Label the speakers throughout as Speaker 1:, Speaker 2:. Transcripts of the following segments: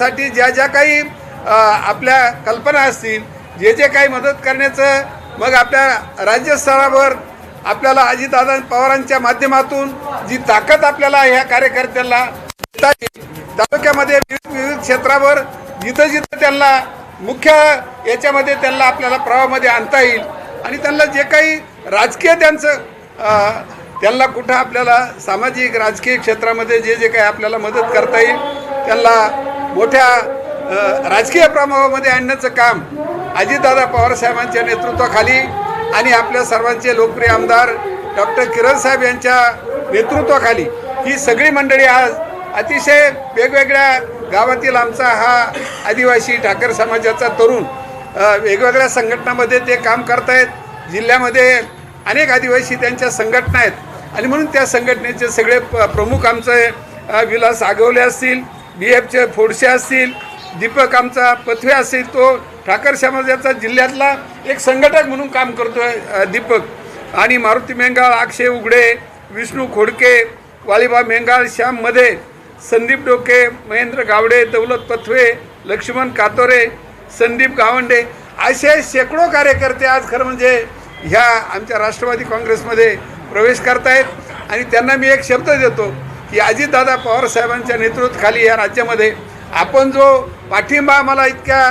Speaker 1: त्यासाठी ज्या ज्या काही आपल्या कल्पना असतील जे जे काही मदत करण्याचं मग आपल्या राज्यस्तरावर आपल्याला अजितदादा पवारांच्या माध्यमातून जी ताकद आपल्याला ह्या कार्यकर्त्यांना देता येईल तालुक्यामध्ये विविध विविध क्षेत्रावर जिथं जिथं त्यांना मुख्य याच्यामध्ये त्यांना आपल्याला प्रवाहामध्ये आणता येईल. आणि त्यांना जे काही राजकीय त्यांचं त्यांना कुठं आपल्याला सामाजिक राजकीय क्षेत्रामध्ये जे जे काही आपल्याला मदत करता येईल त्यांना मोठ्या राजकीय प्रभावामध्ये आणण्याचं काम अजितदादा पवारसाहेबांच्या नेतृत्वाखाली आणि आपल्या सर्वांचे लोकप्रिय आमदार डॉक्टर किरण साहेब यांच्या नेतृत्वाखाली ही सगळी मंडळी आज अतिशय वेगवेगळ्या गावातील आमचा हा आदिवासी ठाकर समाजाचा तरुण वेगवेगळ्या संघटनामध्ये ते काम करतायत जिल्ह्यामध्ये अनेक आदिवासी त्यांच्या संघटना आहेत. आणि म्हणून त्या संघटनेचे सगळे प- प्रमुख आमचे विलास आगवले असतील बी एफचे फोडसे असतील दीपक आमचा पथवे असेल तो ठाकर समाजाचा जिल्ह्यातला एक संघटक म्हणून काम करतो आहे दीपक. आणि मारुती मेंगाळ अक्षय उघडे विष्णू खोडके वालिबा मेंगाळ श्याममध्ये संदीप डोके महेंद्र गावडे दौलत पथवे लक्ष्मण कातोरे संदीप गावंडे असे शेकडो कार्यकर्ते आज खरं म्हणजे ह्या आमच्या राष्ट्रवादी काँग्रेसमध्ये प्रवेश करतायत. आणि त्यांना मी एक शब्द देतो की अजितदादा पवार साहेबांच्या नेतृत्वाखाली या राज्यामध्ये आपण जो पाठिंबा आम्हाला इतक्या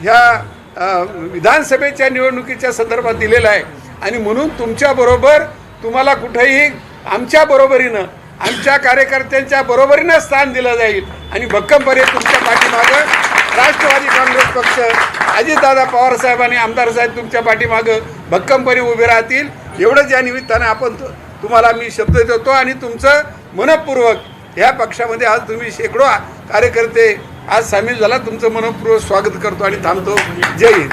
Speaker 1: ह्या विधानसभेच्या निवडणुकीच्या संदर्भात दिलेला आहे. आणि म्हणून तुमच्याबरोबर तुम्हाला कुठेही आमच्या बरोबरीनं आमच्या कार्यकर्त्यांच्या बरोबरीनं स्थान दिलं जाईल. आणि भक्कमपणे तुमच्या पाठीमागं राष्ट्रवादी काँग्रेस पक्ष अजितदादा पवार साहेब आणि आमदार साहेब तुमच्या पाठीमागं भक्कमपणे उभे राहतील. एवढंच या निमित्तानं आपण तुम्हाला मी शब्द देतो आणि तुमचं मनपूर्वक ह्या पक्षामध्ये आज तुम्ही शेकडो कार्यकर्ते आज सामील झाला. तुमचं मनपूर्वक स्वागत करतो आणि थांबतो. जय हिंद.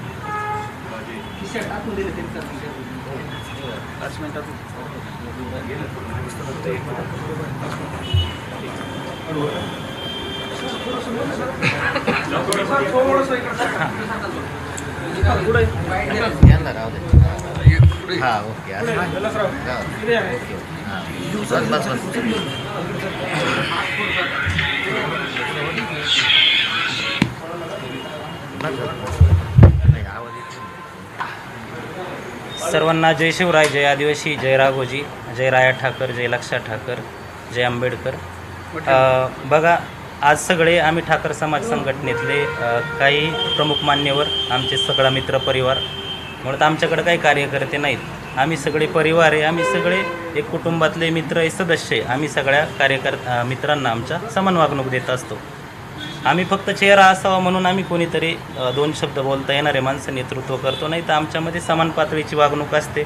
Speaker 1: का?
Speaker 2: यांना राहू दे हा ओके. असं राहू दे. ओके. हां बस बस. बस बस, बस. नाही, आवाज येत नाही.
Speaker 3: सर्वांना जय शिवराय जय आदिवासी जय राघोजी जय राया ठाकर जय लक्षा ठाकर जय आंबेडकर. बघा आज सगळे आम्ही ठाकर समाज संघटनेतले काही प्रमुख मान्यवर आमचे सगळा मित्र परिवार. म्हणून आमच्याकडे काही कार्यकर्ते नाहीत. आम्ही सगळे परिवार आहे आम्ही सगळे एक कुटुंबातले मित्र आहे सदस्य आहे. आम्ही सगळ्या कार्यकर्ता मित्रांना आमच्या समान वागणूक देत असतो. आम्ही फक्त चेहरा असावा म्हणून आम्ही कोणीतरी दोन शब्द बोलता येणारे माणसं नेतृत्व करतो. नाही तर आमच्यामध्ये समान पातळीची वागणूक असते.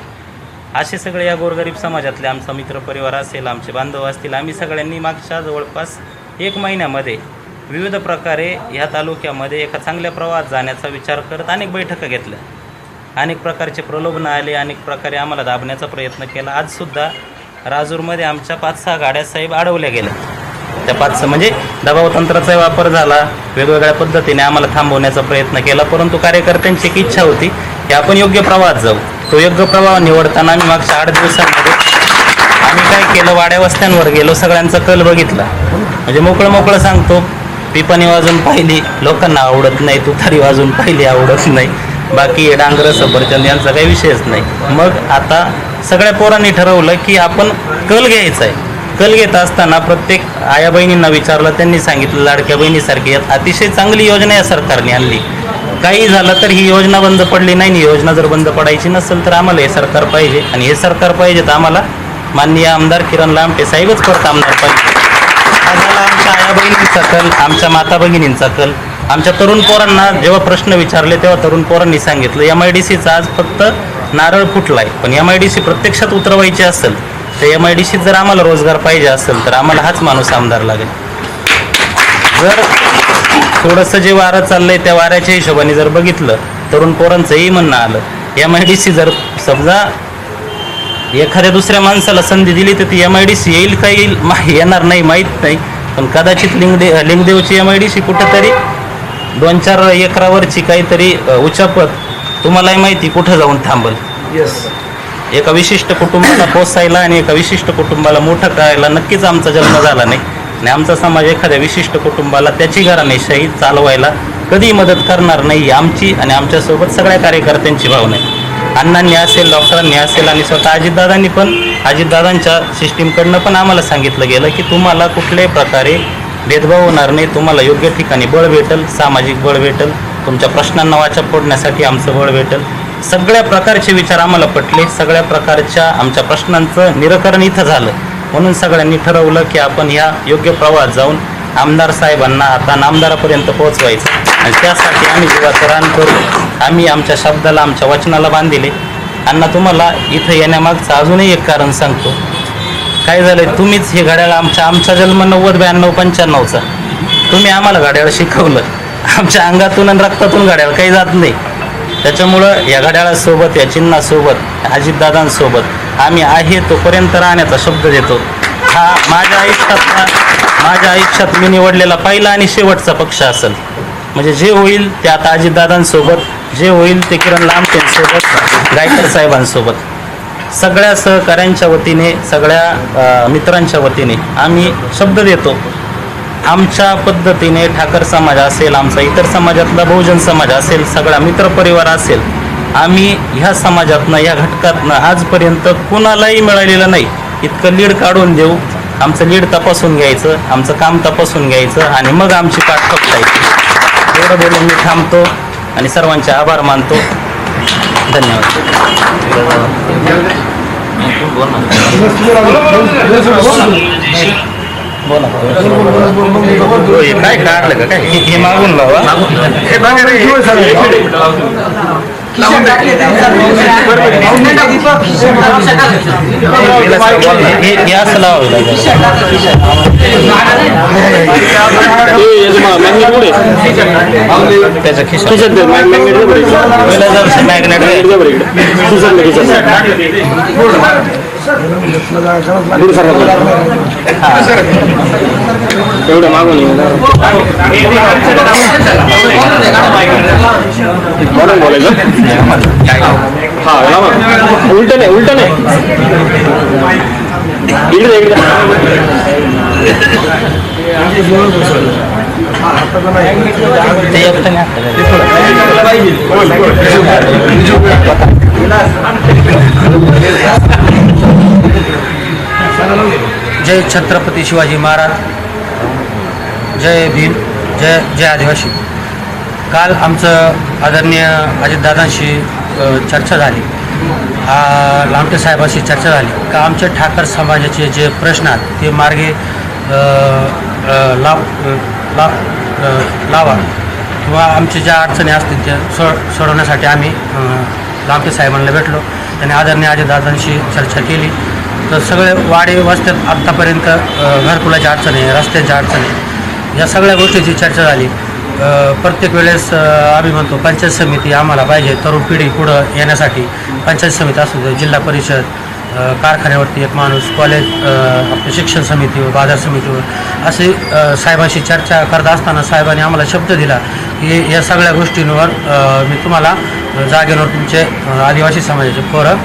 Speaker 3: असे सगळे या गोरगरीब समाजातले आमचा मित्रपरिवार असेल आमचे बांधव असतील आम्ही सगळ्यांनी मागच्या जवळपास एक महिन्यामध्ये विविध प्रकारे ह्या तालुक्यामध्ये एका चांगल्या प्रवाहात जाण्याचा विचार करत अनेक बैठका घेतल्या. अनेक प्रकारचे प्रलोभनं आले अनेक प्रकारे आम्हाला दाबण्याचा प्रयत्न केला. आजसुद्धा राजूरमध्ये आमच्या पाच सहा गाड्या साहेब अडवल्या गेल्या. त्या पाच म्हणजे दबाव तंत्राचा वापर झाला. वेगवेगळ्या पद्धतीने आम्हाला थांबवण्याचा प्रयत्न केला परंतु कार्यकर्त्यांची एक इच्छा होती की आपण योग्य प्रवाहात जाऊ. तो योग्य प्रवाह निवडताना आम्ही मागच्या आठ दिवसांमध्ये आम्ही काय केलं वाड्या वस्त्यांवर गेलो सगळ्यांचा कल बघितला. म्हणजे मोकळं मोकळं सांगतो पिपाणी वाजून पाहिली लोकांना आवडत नाही तुतारी वाजून पाहिली आवडत नाही. बाकी डांगर सफरचंद यांचा काही विषयच नाही. मग आता सगळ्या पोरांनी ठरवलं की आपण कल घ्यायचा आहे. कल घेत असताना प्रत्येक आया बहिणींना विचारलं त्यांनी सांगितलं लाडक्या बहिणीसारखी यात अतिशय चांगली योजना या सरकारने आणली. काही झालं तर ही योजना बंद पडली नाही ही योजना जर बंद पडायची नसेल तर आम्हाला हे सरकार पाहिजे. आणि हे सरकार पाहिजे तर आम्हाला माननीय आमदार किरण लामटे साहेबच परत आमदार पाहिजे. आम्हाला आमच्या आया बहिणींचा कल आमच्या माता भगिनींचा कल आमच्या तरुण पोरांना जेव्हा प्रश्न विचारले तेव्हा तरुण पोरांनी सांगितलं एम आय डी सीचा आज फक्त नारळ फुटलाय. पण एम आय डी सी प्रत्यक्षात उतरवायची असेल तर एम आय डी सीत जर आम्हाला रोजगार पाहिजे असेल तर आम्हाला हाच माणूस आमदार लागेल. जर थोडंसं जे वारं चाललंय त्या वाऱ्याच्या हिशोबाने जर बघितलं तरुण पोरांचंही म्हणणं आलं. एम आय डी सी जर समजा एखाद्या दुसऱ्या माणसाला संधी दिली तर ती एम आय डी सी येईल का येईल? मा येणार नाही माहीत नाही. पण कदाचित लिंगदे लिंगदेवची एम आय डी सी कुठंतरी दोन चार एकरावरची काहीतरी उचापत तुम्हालाही माहिती कुठं जाऊन थांबल.
Speaker 1: येस
Speaker 3: एका विशिष्ट कुटुंबाला पोसायला आणि एका विशिष्ट कुटुंबाला मोठं करायला नक्कीच आमचा जन्म झाला नाही. आणि आमचा समाज एखाद्या विशिष्ट कुटुंबाला त्याची घराणेशाही चालवायला कधी मदत करणार नाही आमची आणि आमच्यासोबत सगळ्या कार्यकर्त्यांची भावना आहे. अण्णांनी असेल डॉक्टरांनी असेल आणि स्वतः अजितदादांनी पण अजितदादांच्या सिस्टीमकडनं पण आम्हाला सांगितलं गेलं की तुम्हाला कुठल्याही प्रकारे भेदभाव होणार नाही तुम्हाला योग्य ठिकाणी बळ भेटल सामाजिक बळ भेटल तुमच्या प्रश्नांना वाचा फोडण्यासाठी आमचं बळ भेटल. सगळ्या प्रकारचे विचार आम्हाला पटले. सगळ्या प्रकारच्या आमच्या प्रश्नांचं निराकरण इथं झालं. म्हणून सगळ्यांनी ठरवलं की आपण ह्या योग्य प्रवाहात जाऊन आमदार साहेबांना आता नामदारापर्यंत पोहोचवायचं. आणि त्यासाठी आम्ही जीवाचं रान करू आम्ही आमच्या शब्दाला आमच्या वचनाला बांधिले. अण्णा तुम्हाला इथं येण्यामागचं अजूनही एक कारण सांगतो. काय झालं तुम्हीच हे घड्याळ आमच्या आमचा जन्म नव्वद ब्याण्णव पंच्याण्णवचा. तुम्ही आम्हाला घड्याळ शिकवलं. आमच्या अंगातून आणि रक्तातून घड्याळ काही जात नाही. त्याच्यामुळं या घड्याळासोबत या चिन्हासोबत अजितदादांसोबत आम्ही आहे तोपर्यंत राहण्याचा शब्द देतो. हा माझ्या आयुष्यातला माझ्या आयुष्यात मी निवडलेला पहिला आणि शेवटचा पक्ष असेल. म्हणजे जे होईल ते आता अजितदादांसोबत जे होईल ते किरण लांबटेंसोबत गायकर साहेबांसोबत. सगळ्या सहकाऱ्यांच्या वतीने सगळ्या मित्रांच्या वतीने आम्ही शब्द देतो. आमच्या पद्धतीने ठाकर समाज असेल आमचा इतर समाजातला बहुजन समाज असेल सगळा मित्रपरिवार असेल आम्ही ह्या समाजातनं ह्या घटकातनं आजपर्यंत कुणालाही मिळालेलं नाही. इतकं लीड काढून देऊ आमचं लीड तपासून घ्यायचं आमचं काम तपासून घ्यायचं आणि मग आमची पाठ पकडायची. एवढं बोलून मी थांबतो आणि सर्वांचे आभार मानतो. धन्यवाद.
Speaker 2: काय काय?
Speaker 3: हे हे मागून लावा. हे हे त्याच्या खिशात मॅग्नेट
Speaker 4: एवढं मागून बोलायचं हा उलट नाही उलट नाही. इकडे इकडे
Speaker 5: जय छत्रपती शिवाजी महाराज. जय भीम जय जय आदिवासी. काल आमचं आदरणीय अजितदादांशी चर्चा झाली. आ, लामटे साहेबांशी चर्चा झाली. का आमच्या ठाकर समाजाचे जे प्रश्न आहेत ते मार्गे लाव ला लावा किंवा आमच्या ज्या अडचणी असतील त्या सो सोडवण्यासाठी आम्ही लामटे साहेबांना भेटलो त्यांनी आदरणीय अजितदादांशी चर्चा केली. तर सगळे वाडे वस्त्यात आत्तापर्यंत घरकुलाच्या अडचणी रस्त्यांच्या अडचणी या सगळ्या गोष्टीची चर्चा झाली. प्रत्येक वेळेस आम्ही म्हणतो पंचायत समिती आम्हाला पाहिजे तरुण पिढी पुढं येण्यासाठी पंचायत समिती असू दे जिल्हा परिषद कारखान्यावरती एक माणूस कॉलेज आपलं शिक्षण समितीवर बाजार समितीवर असे साहेबांशी चर्चा करत असताना साहेबांनी आम्हाला शब्द दिला की या सगळ्या गोष्टींवर मी तुम्हाला जागेवर तुमचे आदिवासी समाजाचे पोरं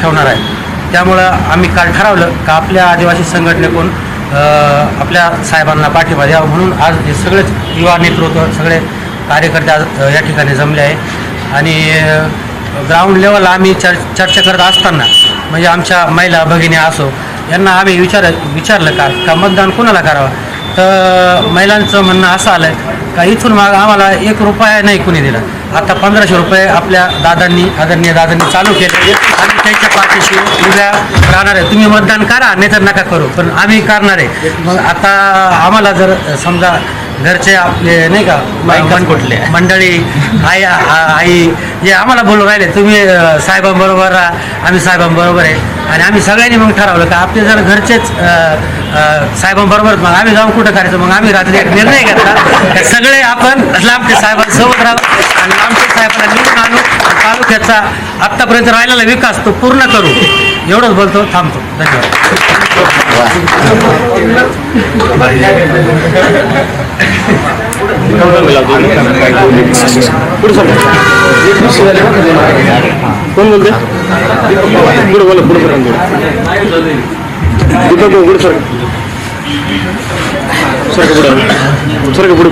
Speaker 5: ठेवणार आहे. त्यामुळं आम्ही काल ठरवलं का आपल्या आदिवासी संघटनेकडून आपल्या साहेबांना पाठिंबा द्यावा. म्हणून आज हे सगळेच युवा नेतृत्व सगळे कार्यकर्ते आज या ठिकाणी जमले आहे. आणि ग्राउंड लेवलला आम्ही चर चर्चा करत असताना म्हणजे आमच्या महिला भगिनी असो यांना आम्ही विचार विचारलं का का मतदान कोणाला करावं? तर महिलांचं म्हणणं असं आलं का इथून माग आम्हाला एक रुपया नाही कुणी दिला. आता पंधराशे रुपये आपल्या दादांनी आदरणीय दादांनी चालू केले. आणि त्यांच्या पाठीशी उद्या राहणार आहे. तुम्ही मतदान करा नाही तर नका करू. पण आम्ही करणार आहे. मग आता आम्हाला जर समजा घरचे आपले नाही का
Speaker 3: बायकाच कुठल्या?
Speaker 5: मंडळी आई आई जे आम्हाला बोलून राहिले तुम्ही साहेबांबरोबर राहा आम्ही साहेबांबरोबर आहे. आणि आम्ही सगळ्यांनी मग ठरवलं का आपले जर घरचेच साहेबांबरोबर मग आम्ही जाऊन कुठं करायचं? मग आम्ही रात्री एक निर्णय घेतला. का सगळे आपण लांबटे साहेबांसोबत राहू आणि लांबटे साहेबांना निवडून आणू तालुक्याचा आत्तापर्यंत राहिलेला विकास तो पूर्ण करू. एवढंच बोलतो थांबतो. धन्यवाद.
Speaker 4: कोण बोलते पुढे बोला पुढे सर दीपक भाऊ पुढे सर सर का पुढे सर का पुढे